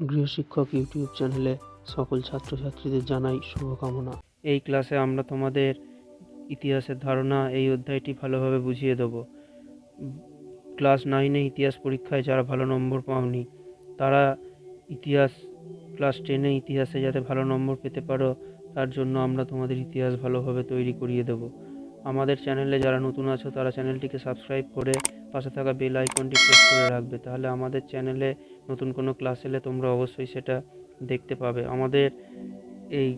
গৃহশিক্ষক YouTube চ্যানেলে সকল ছাত্রছাত্রীদের জানাই শুভকামনা। এই ক্লাসে আমরা তোমাদের ইতিহাসের ধারণা এই অধ্যায়টি ভালোভাবে বুঝিয়ে দেবো। ক্লাস নাইনে ইতিহাস পরীক্ষায় যারা ভালো নম্বর পাওনি, তারা ইতিহাস ক্লাস টেনে ইতিহাসে যাতে ভালো নম্বর পেতে পারো, তার জন্য আমরা তোমাদের ইতিহাস ভালোভাবে তৈরি করিয়ে দেব। আমাদের চ্যানেলে যারা নতুন আছো, তারা চ্যানেলটিকে সাবস্ক্রাইব করে পাশে থাকা বেল আইকনটি প্রেস করে রাখবে। তাহলে আমাদের চ্যানেলে নতুন কোনো ক্লাস এলে তোমরা অবশ্যই সেটা দেখতে পাবে। আমাদের এই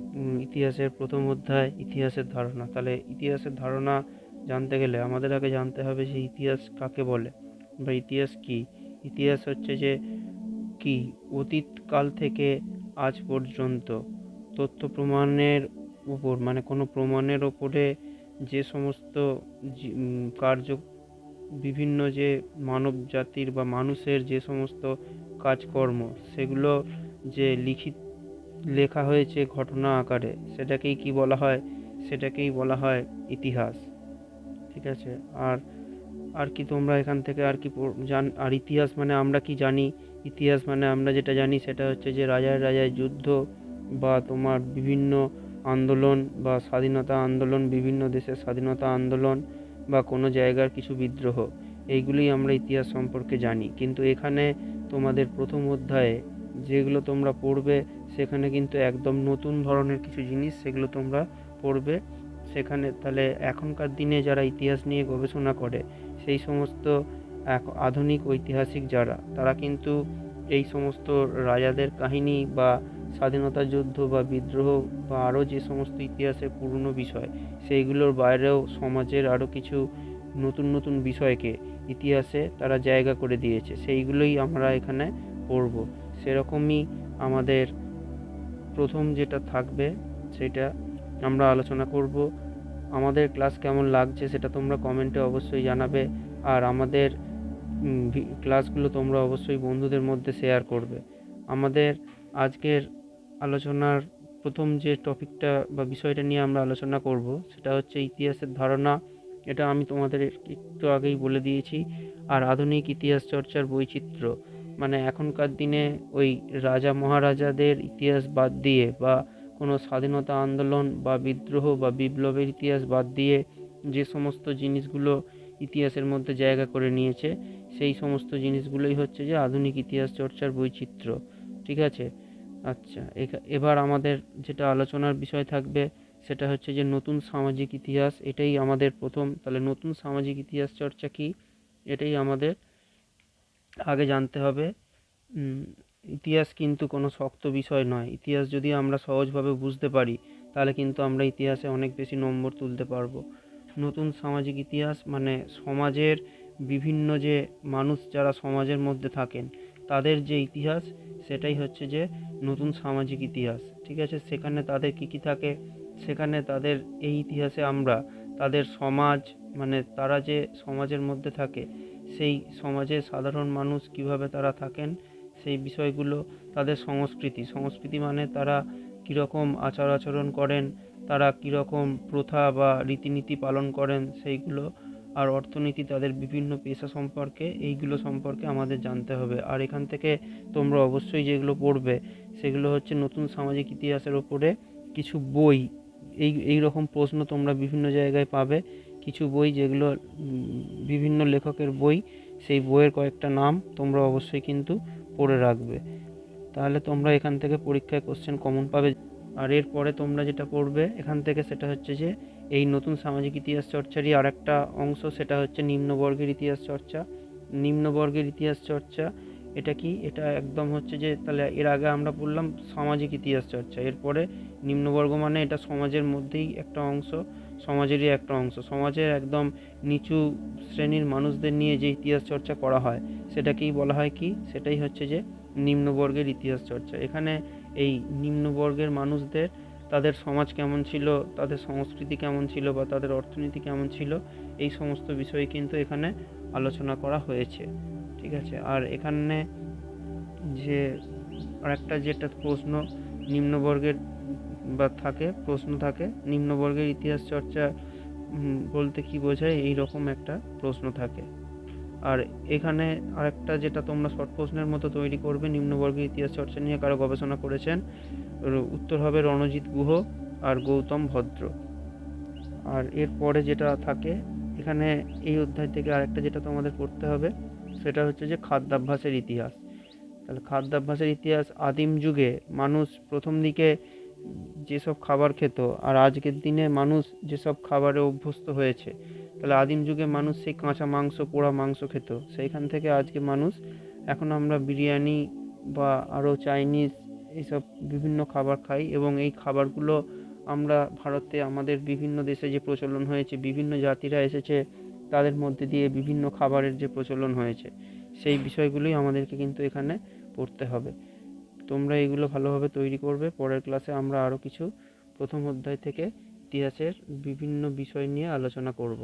ইতিহাসের প্রথম অধ্যায় ইতিহাসের ধারণা। তাহলে ইতিহাসের ধারণা জানতে গেলে আমাদের আগে জানতে হবে যে ইতিহাস কাকে বলে বা ইতিহাস কি? ইতিহাস হচ্ছে যে কি? অতীতকাল থেকে আজ পর্যন্ত তথ্য প্রমাণের উপর মানে কোনো প্রমাণের ওপরে যে সমস্ত কার্য বিভিন্ন যে মানব জাতির বা মানুষের যে সমস্ত কাজকর্ম, সেগুলো যে লিখিত লেখা হয়েছে ঘটনা আকারে, সেটাকেই কি বলা হয়? সেটাকেই বলা হয় ইতিহাস। ঠিক আছে? আর আর কি তোমরা এখান থেকে আর কি জান, আর ইতিহাস মানে আমরা কি জানি? ইতিহাস মানে আমরা যেটা জানি সেটা হচ্ছে যে রাজায় রাজায় যুদ্ধ বা তোমার বিভিন্ন আন্দোলন বা স্বাধীনতা আন্দোলন, বিভিন্ন দেশের স্বাধীনতা আন্দোলন বা কোনো জায়গার কিছু বিদ্রোহ, এইগুলোই আমরা ইতিহাস সম্পর্কে জানি। কিন্তু এখানে তোমাদের প্রথম অধ্যায়ে যেগুলো তোমরা পড়বে, সেখানে কিন্তু একদম নতুন ধরনের কিছু জিনিস সেগুলো তোমরা পড়বে। সেখানে তাহলে এখনকার দিনে যারা ইতিহাস নিয়ে গবেষণা করে, সেই সমস্ত আধুনিক ঐতিহাসিক যারা, তারা কিন্তু এই সমস্ত রাজাদের কাহিনী বা স্বাধীনতা যুদ্ধ বা বিদ্রোহ বা আরও যে সমস্ত ইতিহাসের পুরনো বিষয়, সেইগুলোর বাইরেও সমাজের আরও কিছু নতুন নতুন বিষয়কে ইতিহাসে তারা জায়গা করে দিয়েছে, সেইগুলোই আমরা এখানে পড়ব। সেরকমই আমাদের প্রথম যেটা থাকবে, সেটা আমরা আলোচনা করব। আমাদের ক্লাস কেমন লাগছে সেটা তোমরা কমেন্টে অবশ্যই জানাবে, আর আমাদের ক্লাসগুলো তোমরা অবশ্যই বন্ধুদের মধ্যে শেয়ার করবে। আমাদের আজকের আলোচনার প্রথম যে টপিকটা বা বিষয়টা নিয়ে আমরা আলোচনা করব, সেটা হচ্ছে ইতিহাসের ধারণা। এটা আমি তোমাদের একটু আগেই বলে দিয়েছি। আর আধুনিক ইতিহাস চর্চার বৈচিত্র্য। মানে এখনকার দিনে ওই রাজা মহারাজাদের ইতিহাস বাদ দিয়ে বা কোনো স্বাধীনতা আন্দোলন বা বিদ্রোহ বা বিপ্লবের ইতিহাস বাদ দিয়ে যে সমস্ত জিনিসগুলো ইতিহাসের মধ্যে জায়গা করে নিয়েছে, সেই সমস্ত জিনিসগুলোই হচ্ছে যে আধুনিক ইতিহাস চর্চার বৈচিত্র্য। ঠিক আছে? আচ্ছা এবার আমাদের যেটা আলোচনার বিষয় থাকবে সেটা হচ্ছে যে নতুন সামাজিক ইতিহাস, এটাই আমাদের প্রথম। তাহলে নতুন সামাজিক ইতিহাস চর্চা কি? এটাই আমাদের আগে জানতে হবে। ইতিহাস কিন্তু কোনো শক্ত বিষয় নয়। ইতিহাস যদি আমরা সহজভাবে বুঝতে পারি, তাহলে কিন্তু আমরা ইতিহাসে অনেক বেশি নম্বর তুলতে পারব। নতুন সামাজিক ইতিহাস মানে সমাজের বিভিন্ন যে মানুষ যারা সমাজের মধ্যে থাকেন তাদের যে ইতিহাস, সেটাই হচ্ছে যে নতুন সামাজিক ইতিহাস। ঠিক আছে? সেখানে তাদের কী কী থাকে? সেখানে তাদের এই ইতিহাসে আমরা তাদের সমাজ মানে তারা যে সমাজের মধ্যে থাকে, সেই সমাজে সাধারণ মানুষ কীভাবে তারা থাকেন, সেই বিষয়গুলো তাদের সংস্কৃতি। সংস্কৃতি মানে তারা কীরকম আচার আচরণ করেন, তারা কীরকম প্রথা বা রীতিনীতি পালন করেন, সেইগুলো আর অর্থনীতি তাদের বিভিন্ন পেশা সম্পর্কে, এইগুলো সম্পর্কে আমাদের জানতে হবে। আর এখান থেকে তোমরা অবশ্যই যেগুলো পড়বে, সেগুলো হচ্ছে নতুন সামাজিক ইতিহাসের ওপরে কিছু বই, এই এই রকম প্রশ্ন তোমরা বিভিন্ন জায়গায় পাবে। কিছু বই যেগুলো বিভিন্ন লেখকের বই, সেই বইয়ের কয়েকটা নাম তোমরা অবশ্যই কিন্তু পড়ে রাখবে। তাহলে তোমরা এখান থেকে পরীক্ষায় কোশ্চেন কমন পাবে। আর এরপরে তোমরা যেটা পড়বে, এখান থেকে সেটা হচ্ছে যে এই নতুন সামাজিক ইতিহাস চর্চারই আরেকটা অংশ, সেটা হচ্ছে নিম্নবর্গের ইতিহাস চর্চা। নিম্নবর্গের ইতিহাস চর্চা, এটা কি? এটা একদম হচ্ছে যে, তাহলে এর আগে আমরা বললাম সামাজিক ইতিহাস চর্চা। এরপরে নিম্নবর্গ মানে এটা সমাজের মধ্যেই একটা অংশ, সমাজেরই একটা অংশ। সমাজের একদম নিচু শ্রেণির মানুষদের নিয়ে যে ইতিহাস চর্চা করা হয়, সেটাকেই বলা হয় কি? সেটাই হচ্ছে যে নিম্নবর্গের ইতিহাস চর্চা। এখানে এই নিম্নবর্গের মানুষদের তাদের সমাজ কেমন ছিল, তাদের সংস্কৃতি কেমন ছিল বা তাদের অর্থনীতি কেমন ছিল, এই সমস্ত বিষয় কিন্তু এখানে আলোচনা করা হয়েছে। ঠিক আছে? আর এখানে যে আরেকটা যেটা প্রশ্ন নিম্নবর্গের বা থাকে, প্রশ্ন থাকে, নিম্নবর্গের ইতিহাস চর্চা বলতে কি বোঝায় এই রকম একটা প্রশ্ন থাকে। আর এখানে আরেকটা যেটা তোমরা শর্ট প্রশ্নের মতো তৈরি করবে, নিম্নবর্গের ইতিহাস চর্চা নিয়ে কারও গবেষণা করেছেন উত্তর হবে রণজিৎ গুহ আর গৌতম ভদ্র। আর এরপরে যেটা থাকে, এখানে এই অধ্যায় থেকে আরেকটা যেটা তোমাদের পড়তে হবে, সেটা হচ্ছে যে খাদ্যাভ্যাসের ইতিহাস। তাহলে খাদ্যাভ্যাসের ইতিহাস আদিম যুগে মানুষ প্রথম দিকে যেসব খাবার খেত আর আজকের দিনে মানুষ যেসব খাবারে অভ্যস্ত হয়েছে, তাহলে আদিম যুগে মানুষ সেই কাঁচা মাংস, পোড়া মাংস খেত। সেইখান থেকে আজকে মানুষ, এখন আমরা বিরিয়ানি বা আরও চাইনিজ এইসব বিভিন্ন খাবার খাই এবং এই খাবারগুলো আমরা ভারতে আমাদের বিভিন্ন দেশে যে প্রচলন হয়েছে, বিভিন্ন জাতিরা এসেছে তাদের মধ্যে দিয়ে বিভিন্ন খাবারের যে প্রচলন হয়েছে, সেই বিষয়গুলোই আমাদেরকে কিন্তু এখানে পড়তে হবে। তোমরা এগুলো ভালোভাবে তৈরি করবে। পরের ক্লাসে আমরা আরও কিছু প্রথম অধ্যায় থেকে ইতিহাসের বিভিন্ন বিষয় নিয়ে আলোচনা করব।